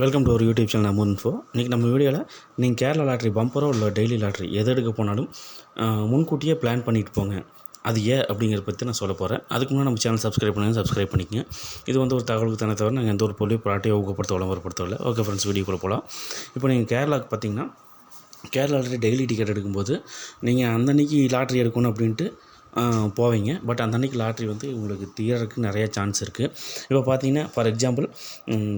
Welcome to ஒரு YouTube channel நம்ம info இன்றைக்கி நம்ம வீடியோவில் நீங்கள் கேரளா லாட்ரி பம்பரோ இல்லை டெய்லி லாட்ரி எது எடுக்க போனாலும் முன்கூட்டியே பிளான் பண்ணிட்டு போங்க. அது ஏன் அப்படிங்கிறத பற்றி நான் சொல்ல போகிறேன் அதுக்கு முன்னாடி நம்ம சேனல் சப்ஸ்கிரைப் பண்ணுங்க சப்ஸ்கிரைப் பண்ணிக்கங்க. இது வந்து ஒரு தகவலுக்கு தானே தவிர நாங்கள் எந்த ஒரு பொருளையும் ப்ராட்டியை ஊக்கப்படுத்த விளம்பரப்படுத்தவில்லை ஓகே ஃப்ரெண்ட்ஸ் வீடியோக்குள்ளே போகலாம் இப்போ நீங்கள் கேரளாவுக்கு பார்த்தீங்கன்னா கேரளா டெய்லி டிக்கெட் எடுக்கும்போது நீங்கள் அந்த அன்றைக்கி லாட்ரி எடுக்கணும் அப்படின்ட்டு போவீங்க. பட் அந்த அன்றைக்கி லாட்ரி வந்து உங்களுக்கு தீர்றதுக்கு நிறையா சான்ஸ் இருக்குது இப்போ பார்த்தீங்கன்னா ஃபார் எக்ஸாம்பிள்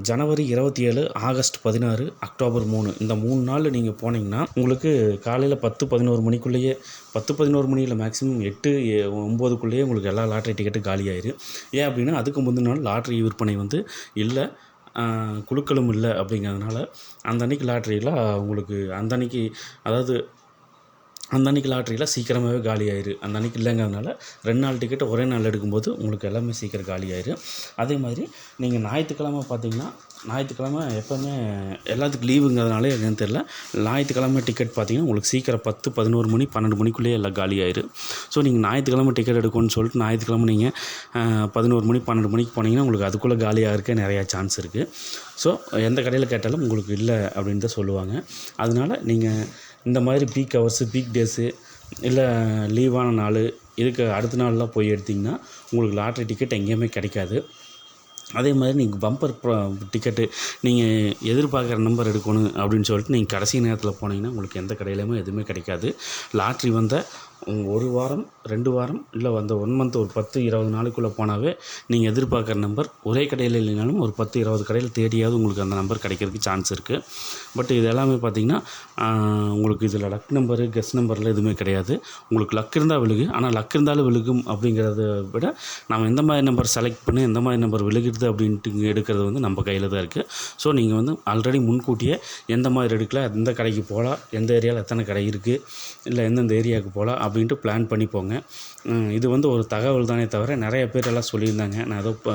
ஜனவரி இருபத்தி ஏழு ஆகஸ்ட் பதினாறு அக்டோபர் மூணு இந்த மூணு நாள் நீங்கள் போனீங்கன்னா உங்களுக்கு காலையில் பத்து பதினோரு மணிக்குள்ளேயே பத்து பதினோரு மணியில் மேக்ஸிமம் எட்டு ஒம்பதுக்குள்ளேயே ஒம்போதுக்குள்ளேயே உங்களுக்கு எல்லா லாட்ரி டிக்கெட்டும் காலியாயிரும் ஏன் அப்படின்னா அதுக்கு முந்தின நாள் லாட்ரி விற்பனை வந்து இல்லை குழுக்களும் இல்லை அப்படிங்கிறதுனால அந்த அன்னைக்கு லாட்ரியில் உங்களுக்கு அந்த அன்னைக்கு அதாவது அந்த அன்னைக்கு லாட்ரியில் சீக்கிரமாகவே காலி ஆயிரு. அந்த அன்னைக்கு இல்லைங்கிறதுனால ரெண்டு நாள் டிக்கெட் ஒரே நாள் எடுக்கும்போது உங்களுக்கு எல்லாமே சீக்கிரம் காலி ஆயிரு. அதே மாதிரி நீங்கள் ஞாயிற்றுக்கிழமை பார்த்தீங்கன்னா ஞாயிற்றுக்கிழமை எப்போவுமே எல்லாத்துக்கும் லீவுங்கிறதுனால என்னன்னு தெரில ஞாயிற்றுக்கிழமை டிக்கெட் பார்த்தீங்கன்னா உங்களுக்கு சீக்கிரம் பத்து பதினோரு மணி பன்னெண்டு மணிக்குள்ளேயே எல்லாம் காலி ஆயிரு. ஸோ நீங்கள் ஞாயிற்றுக்கிழமை டிக்கெட் எடுக்கணும்னு சொல்லிட்டு ஞாயிற்றுக்கிழமை நீங்கள் பதினோரு மணி பன்னெண்டு மணிக்கு போனீங்கன்னா உங்களுக்கு அதுக்குள்ளே காலியாக இருக்க நிறையா சான்ஸ் இருக்குது ஸோ எந்த கடையில் கேட்டாலும் உங்களுக்கு இல்லை அப்படின்னு தான் சொல்லுவாங்க. அதனால நீங்கள் இந்த மாதிரி பீக் ஹவர்ஸு பீக் டேஸு இல்லை லீவான நாள் இதுக்கு அடுத்த நாள்லாம் போய் எடுத்திங்கன்னா உங்களுக்கு லாட்ரி டிக்கெட் எங்கேயுமே கிடைக்காது. அதே மாதிரி நீங்கள் பம்பர் டிக்கெட்டு நீங்கள் எதிர்பார்க்குற நம்பர் எடுக்கணும் அப்படின்னு சொல்லிட்டு நீங்கள் கடைசி நேரத்தில் போனீங்கன்னா உங்களுக்கு எந்த கடையிலையுமே எதுவுமே கிடைக்காது. லாட்ரி வந்த ஒரு வாரம் ரெண்டு வாரம் இல்லை வந்த ஒன் மந்த் ஒரு பத்து இருபது நாளுக்குள்ளே போனாவே நீங்கள் எதிர்பார்க்குற நம்பர் ஒரே கடையில் இல்லைனாலும் ஒரு பத்து இருபது கடையில் தேடியாவது உங்களுக்கு அந்த நம்பர் கிடைக்கிறதுக்கு சான்ஸ் இருக்குது பட் இது எல்லாமே பார்த்தீங்கன்னா உங்களுக்கு இதில் லக் நம்பரு கெஸ் நம்பரில் எதுவுமே கிடையாது. உங்களுக்கு லக் இருந்தால் விழுகு. ஆனால் லக் இருந்தாலும் விழுகும் அப்படிங்கிறத விட நம்ம எந்த மாதிரி நம்பர் செலக்ட் பண்ணி எந்த மாதிரி நம்பர் விழுகிறது விழுகுது அப்படின்ட்டு எடுக்கிறது வந்து நம்ம கையில் தான் இருக்குது ஸோ நீங்கள் வந்து ஆல்ரெடி முன்கூட்டியே எந்த மாதிரி எடுக்கல எந்த கடைக்கு போகலாம் எந்த ஏரியாவில் எத்தனை கடை இருக்குது இல்லை எந்தெந்த ஏரியாவுக்கு போகலாம் அப்படின்ட்டு பிளான் பண்ணி போங்க இது வந்து ஒரு தகவல் தானே தவிர நிறைய பேர் எல்லாம் சொல்லியிருந்தாங்க. நான் ஏதோ இப்போ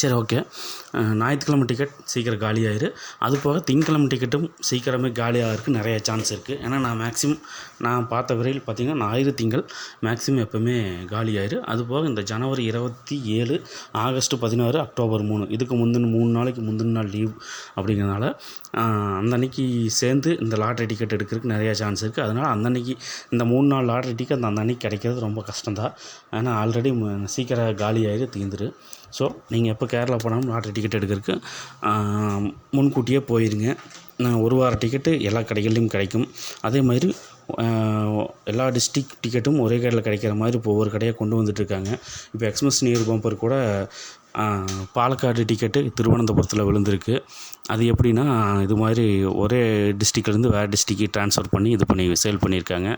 சரி ஓகே. ஞாயிற்றுக்கிழமை டிக்கெட் சீக்கிரம் காலி அது போக திங்கக்கிழமை டிக்கெட்டும் சீக்கிரமே காலி ஆகிறதுக்கு நிறைய சான்ஸ் இருக்குது ஏன்னா நான் மேக்ஸிமம் நான் பார்த்த வரையில் பார்த்தீங்கன்னா ஞாயிறு திங்கள் மேக்ஸிமம் எப்போவுமே காலி அது போக இந்த ஜனவரி இருபத்தி ஏழு ஆகஸ்ட் பதினாறு அக்டோபர் மூணு இதுக்கு முந்தின மூணு நாளைக்கு முந்தின நாள் லீவ் அப்படிங்கிறனால அந்த அன்னைக்கு சேர்ந்து இந்த லாட்ரி டிக்கெட் எடுக்கிறதுக்கு நிறையா சான்ஸ் இருக்குது அதனால் அந்த அன்னைக்கு இந்த மூணு நாள் லாட்ரி டிக்கெட் அந்த அன்னைக்கு கிடைக்கிறது ரொம்ப கஷ்டம்தான். ஏன்னா ஆல்ரெடி சீக்கிரம் காலி தீந்துரு. ஸோ நீங்கள் எப்போ கேரளா போனாலும் லாட்ரி டிக்கெட் எடுக்கிறதுக்கு முன்கூட்டியே போயிருங்க. நான் ஒரு வார டிக்கெட்டு எல்லா கடைகள்லையும் கிடைக்கும். அதே மாதிரி எல்லா டிஸ்ட்ரிக் டிக்கெட்டும் ஒரே கடையில் கிடைக்கிற மாதிரி இப்போ ஒவ்வொரு கடையாக கொண்டு வந்துட்டுருக்காங்க இப்போ எக்ஸ்பிரஸ் நியர் பம்பர் கூட பாலக்காடு டிக்கெட்டு திருவனந்தபுரத்தில் விழுந்திருக்கு. அது எப்படின்னா இது மாதிரி ஒரே டிஸ்ட்ரிக்ட்லேருந்து வேறு டிஸ்ட்ரிக்கு ட்ரான்ஸ்ஃபர் பண்ணி இது பண்ணி சேல் பண்ணியிருக்காங்க.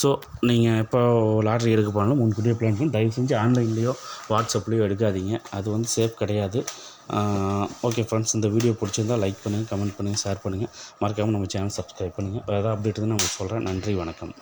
ஸோ நீங்கள் எப்போ லாட்ரி எடுக்க போனாலும் முன்கூட்டியே பிளான் பண்ணி தயவு செஞ்சு ஆன்லைன்லேயோ வாட்ஸ்அப்லேயோ எடுக்காதீங்க. அது வந்து சேஃப் கிடையாது. ஓகே ஃப்ரெண்ட்ஸ் இந்த வீடியோ பிடிச்சிருந்தால் லைக் பண்ணுங்கள் கமெண்ட் பண்ணுங்கள் ஷேர் பண்ணுங்கள் மறக்காமல் நம்ம சேனல் சப்ஸ்கிரைப் பண்ணுங்கள் வேறு ஏதாவது அப்டேட் இருந்தால் நான் உங்களுக்கு சொல்கிறேன் நன்றி வணக்கம்.